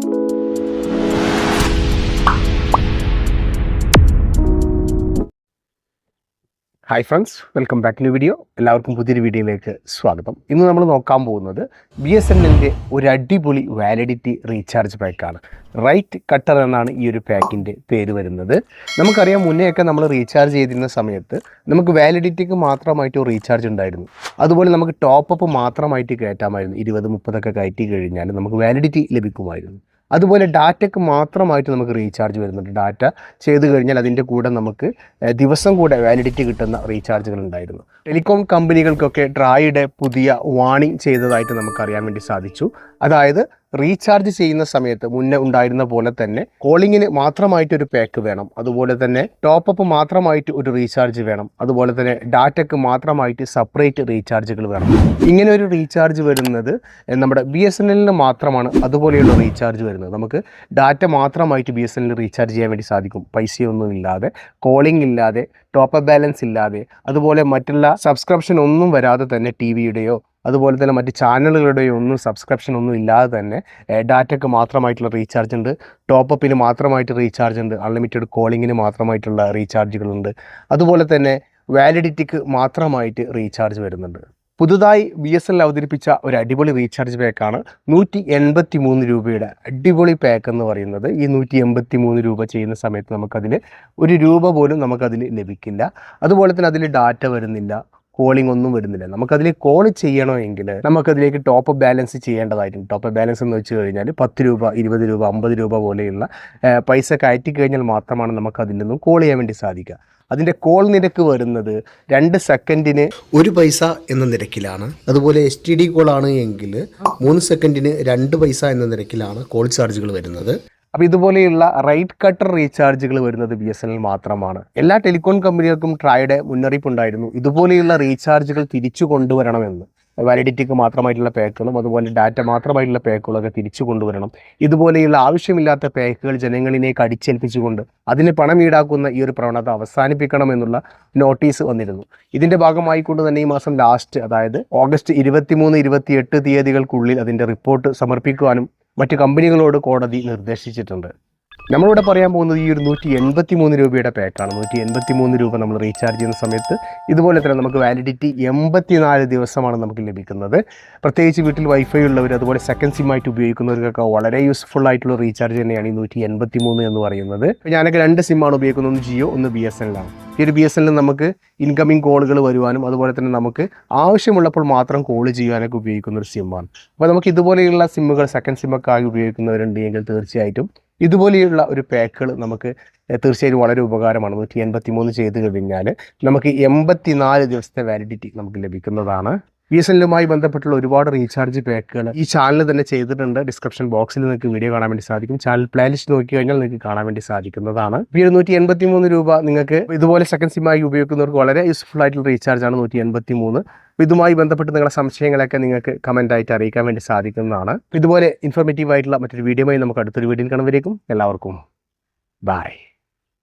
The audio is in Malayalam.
you hi friends welcome back to video എല്ലാവർക്കും പുതിയൊരു വീഡിയോയിലേക്ക് സ്വാഗതം. ഇന്ന് നമ്മൾ നോക്കാൻ പോകുന്നത് ബി എസ് എൻ എല്ലിന്റെ ഒരു അടിപൊളി വാലിഡിറ്റി റീചാർജ് പാക്കാണ് റൈറ്റ് കട്ടർ എന്നാണ് ഈ ഒരു പാക്കിന്റെ പേര് വരുന്നത്. നമുക്കറിയാം മുന്നേയൊക്കെ നമ്മൾ റീചാർജ് ചെയ്തിരുന്ന സമയത്ത് നമുക്ക് വാലിഡിറ്റിക്ക് മാത്രമായിട്ട് റീചാർജ് ഉണ്ടായിരുന്നു. അതുപോലെ നമുക്ക് ടോപ്പ് അപ്പ് മാത്രമായിട്ട് കയറ്റാമായിരുന്നു. ഇരുപത് മുപ്പതൊക്കെ കയറ്റി കഴിഞ്ഞാൽ നമുക്ക് വാലിഡിറ്റി ലഭിക്കുമായിരുന്നു. അതുപോലെ ഡാറ്റയ്ക്ക് മാത്രമായിട്ട് നമുക്ക് റീചാർജ് വരുന്നുണ്ട്. ഡാറ്റ ചെയ്ത് കഴിഞ്ഞാൽ അതിന്റെ കൂടെ നമുക്ക് ദിവസം കൂടെ വാലിഡിറ്റി കിട്ടുന്ന റീചാർജുകൾ ഉണ്ടായിരുന്നു. ടെലികോം കമ്പനികൾക്കൊക്കെ ഡ്രായുടെ പുതിയ വാണിംഗ് ചെയ്തതായിട്ട് നമുക്ക് അറിയാൻ വേണ്ടി സാധിച്ചു. അതായത് റീചാർജ് ചെയ്യുന്ന സമയത്ത് മുന്നേ ഉണ്ടായിരുന്ന പോലെ തന്നെ കോളിങ്ങിന് മാത്രമായിട്ട് ഒരു പാക്ക് വേണം. അതുപോലെ തന്നെ ടോപ്പ് അപ്പ് മാത്രമായിട്ട് ഒരു റീചാർജ് വേണം. അതുപോലെ തന്നെ ഡാറ്റയ്ക്ക് മാത്രമായിട്ട് സെപ്പറേറ്റ് റീചാർജുകൾ വേണം. ഇങ്ങനെ ഒരു റീചാർജ് വരുന്നത് നമ്മുടെ ബി എസ് എൻ എല്ലിന് മാത്രമാണ് അതുപോലെയുള്ള റീചാർജ് വരുന്നത്. നമുക്ക് ഡാറ്റ മാത്രമായിട്ട് ബി എസ് എൻ റീചാർജ് ചെയ്യാൻ വേണ്ടി സാധിക്കും. പൈസയൊന്നും ഇല്ലാതെ കോളിംഗ് ഇല്ലാതെ ടോപ്പ് ബാലൻസ് ഇല്ലാതെ അതുപോലെ മറ്റുള്ള സബ്സ്ക്രിപ്ഷൻ ഒന്നും വരാതെ തന്നെ ടി വിയുടെയോ അതുപോലെ തന്നെ മറ്റ് ചാനലുകളുടെയും ഒന്നും സബ്സ്ക്രിപ്ഷൻ ഒന്നും ഇല്ലാതെ തന്നെ ഡാറ്റയ്ക്ക് മാത്രമായിട്ടുള്ള റീചാർജ് ഉണ്ട്. ടോപ്പ് അപ്പിന് മാത്രമായിട്ട് റീചാർജ് ഉണ്ട്. അൺലിമിറ്റഡ് കോളിങ്ങിന് മാത്രമായിട്ടുള്ള റീചാർജുകളുണ്ട് അതുപോലെ തന്നെ വാലിഡിറ്റിക്ക് മാത്രമായിട്ട് റീചാർജ് വരുന്നുണ്ട്. പുതുതായി ബി എസ് എൽ അവതരിപ്പിച്ച ഒരു അടിപൊളി റീചാർജ് പാക്കാണ് നൂറ്റി എൺപത്തി മൂന്ന് രൂപയുടെ അടിപൊളി പാക്ക് എന്ന് പറയുന്നത്. ഈ നൂറ്റി എൺപത്തി മൂന്ന് രൂപ ചെയ്യുന്ന സമയത്ത് നമുക്കതിൽ ഒരു രൂപ പോലും നമുക്കതിൽ ലഭിക്കില്ല. അതുപോലെ തന്നെ അതിൽ ഡാറ്റ വരുന്നില്ല. കോളിംഗ് ഒന്നും വരുന്നില്ല. നമുക്കതിൽ കോൾ ചെയ്യണമെങ്കിൽ നമുക്കതിലേക്ക് ടോപ്പ് ബാലൻസ് ചെയ്യേണ്ടതായിട്ടുണ്ട്. ടോപ്പ് ബാലൻസ് എന്ന് വെച്ച് കഴിഞ്ഞാൽ പത്ത് രൂപ ഇരുപത് രൂപ അമ്പത് രൂപ പോലെയുള്ള പൈസ കയറ്റി കഴിഞ്ഞാൽ മാത്രമാണ് നമുക്ക് അതിൽ നിന്നും കോൾ ചെയ്യാൻ വേണ്ടി സാധിക്കുക. അതിന്റെ കോൾ നിരക്ക് വരുന്നത് രണ്ട് സെക്കൻഡിന് ഒരു പൈസ എന്ന നിരക്കിലാണ്. അതുപോലെ എസ് ടി ഡി കോൾ ആണ് എങ്കിൽ മൂന്ന് സെക്കൻഡിന് രണ്ട് പൈസ എന്ന നിരക്കിലാണ് കോൾ ചാർജുകൾ വരുന്നത്. അപ്പോൾ ഇതുപോലെയുള്ള റൈറ്റ് കട്ടർ റീചാർജുകൾ വരുന്നത് ബി എസ് എൻ എൽ മാത്രമാണ്. എല്ലാ ടെലികോം കമ്പനികൾക്കും ട്രായുടെ മുന്നറിയിപ്പ് ഉണ്ടായിരുന്നു. ഇതുപോലെയുള്ള റീചാർജുകൾ തിരിച്ചു കൊണ്ടുവരണമെന്ന്. വാലിഡിറ്റിക്ക് മാത്രമായിട്ടുള്ള പാക്കുകളും അതുപോലെ ഡാറ്റ മാത്രമായിട്ടുള്ള പാക്കുകളൊക്കെ തിരിച്ചു കൊണ്ടുവരണം. ഇതുപോലെയുള്ള ആവശ്യമില്ലാത്ത പാക്കുകൾ ജനങ്ങളിലേക്ക് അടിച്ചേൽപ്പിച്ചുകൊണ്ട് അതിന് പണം ഈടാക്കുന്ന ഈ ഒരു പ്രവണത അവസാനിപ്പിക്കണം എന്നുള്ള നോട്ടീസ് വന്നിരുന്നു. ഇതിന്റെ ഭാഗമായിക്കൊണ്ട് തന്നെ ഈ മാസം ലാസ്റ്റ് അതായത് ഓഗസ്റ്റ് ഇരുപത്തിമൂന്ന് ഇരുപത്തിയെട്ട് തീയതികൾക്കുള്ളിൽ അതിന്റെ റിപ്പോർട്ട് സമർപ്പിക്കുവാനും മറ്റ് കമ്പനികളോട് കോടതി നിർദ്ദേശിച്ചിട്ടുണ്ട്. നമ്മളിവിടെ പറയാൻ പോകുന്നത് ഈ ഒരു നൂറ്റി എൺപത്തി മൂന്ന് രൂപയുടെ പാക്കാണ് നൂറ്റി എൺപത്തി മൂന്ന് രൂപ നമ്മൾ റീചാർജ് ചെയ്യുന്ന സമയത്ത് ഇതുപോലെ തന്നെ നമുക്ക് വാലിഡിറ്റി എൺപത്തിനാല് ദിവസമാണ് നമുക്ക് ലഭിക്കുന്നത്. പ്രത്യേകിച്ച് വീട്ടിൽ വൈഫൈ ഉള്ളവർ അതുപോലെ സെക്കൻഡ് സിം ആയിട്ട് ഉപയോഗിക്കുന്നവർക്കൊക്കെ വളരെ യൂസ്ഫുൾ ആയിട്ടുള്ള റീചാർജ് തന്നെയാണ് ഈ നൂറ്റി എൺപത്തി മൂന്ന് എന്ന് പറയുന്നത്. ഞാനൊക്കെ രണ്ട് സിമ്മാണ് ഉപയോഗിക്കുന്നത് ഒന്ന് ജിയോ ഒന്ന് ബി എസ് എല്ലാണ് ഈ ഒരു ബി എസ് എല്ലിൽ നമുക്ക് ഇൻകമിംഗ് കോളുകൾ വരുവാനും അതുപോലെ തന്നെ നമുക്ക് ആവശ്യമുള്ളപ്പോൾ മാത്രം കോൾ ചെയ്യാനൊക്കെ ഉപയോഗിക്കുന്ന ഒരു സിമ്മാണ് അപ്പോൾ നമുക്ക് ഇതുപോലെയുള്ള സിമ്മുകൾ സെക്കൻഡ് സിമ്മൊക്കെ ആയി ഉപയോഗിക്കുന്നവരുണ്ട് എങ്കിൽ തീർച്ചയായിട്ടും ഇതുപോലെയുള്ള ഒരു പാക്കുകൾ നമുക്ക് തീർച്ചയായും വളരെ ഉപകാരമാണ്. നൂറ്റി എൺപത്തി മൂന്ന് ചെയ്ത് കഴിഞ്ഞാൽ നമുക്ക് എൺപത്തിനാല് ദിവസത്തെ വാലിഡിറ്റി നമുക്ക് ലഭിക്കുന്നതാണ്. ബി എസ് എല്ലുമായി ബന്ധപ്പെട്ടുള്ള ഒരുപാട് റീചാർജ് പാക്കുകൾ ഈ ചാനൽ തന്നെ ചെയ്തിട്ടുണ്ട്. ഡിസ്ക്രിപ്ഷൻ ബോക്സിൽ നിങ്ങൾക്ക് വീഡിയോ കാണാൻ വേണ്ടി സാധിക്കും. ചാനൽ പ്ലേലിസ്റ്റ് നോക്കി കഴിഞ്ഞാൽ നിങ്ങൾക്ക് കാണാൻ വേണ്ടി സാധിക്കുന്നതാണ്. ഇരുന്നൂറ്റി എൺപത്തി മൂന്ന് രൂപ നിങ്ങൾക്ക് ഇതുപോലെ സെക്കൻഡ് സിമായി ഉപയോഗിക്കുന്നവർക്ക് വളരെ യൂസ്ഫുൾ ആയിട്ടുള്ള റീചാർജ് ആണ് നൂറ്റി എൺപത്തി മൂന്ന് ഇതുമായി ബന്ധപ്പെട്ട് നിങ്ങളുടെ സംശയങ്ങളൊക്കെ നിങ്ങൾക്ക് കമന്റ് ആയിട്ട് അറിയിക്കാൻ വേണ്ടി സാധിക്കുന്നതാണ്. ഇതുപോലെ ഇൻഫോർമേറ്റീവ് ആയിട്ടുള്ള മറ്റൊരു വീഡിയോയുമായി നമുക്ക് അടുത്തൊരു വീഡിയോയിൽ കാണുമ്പോഴേക്കും എല്ലാവർക്കും ബൈ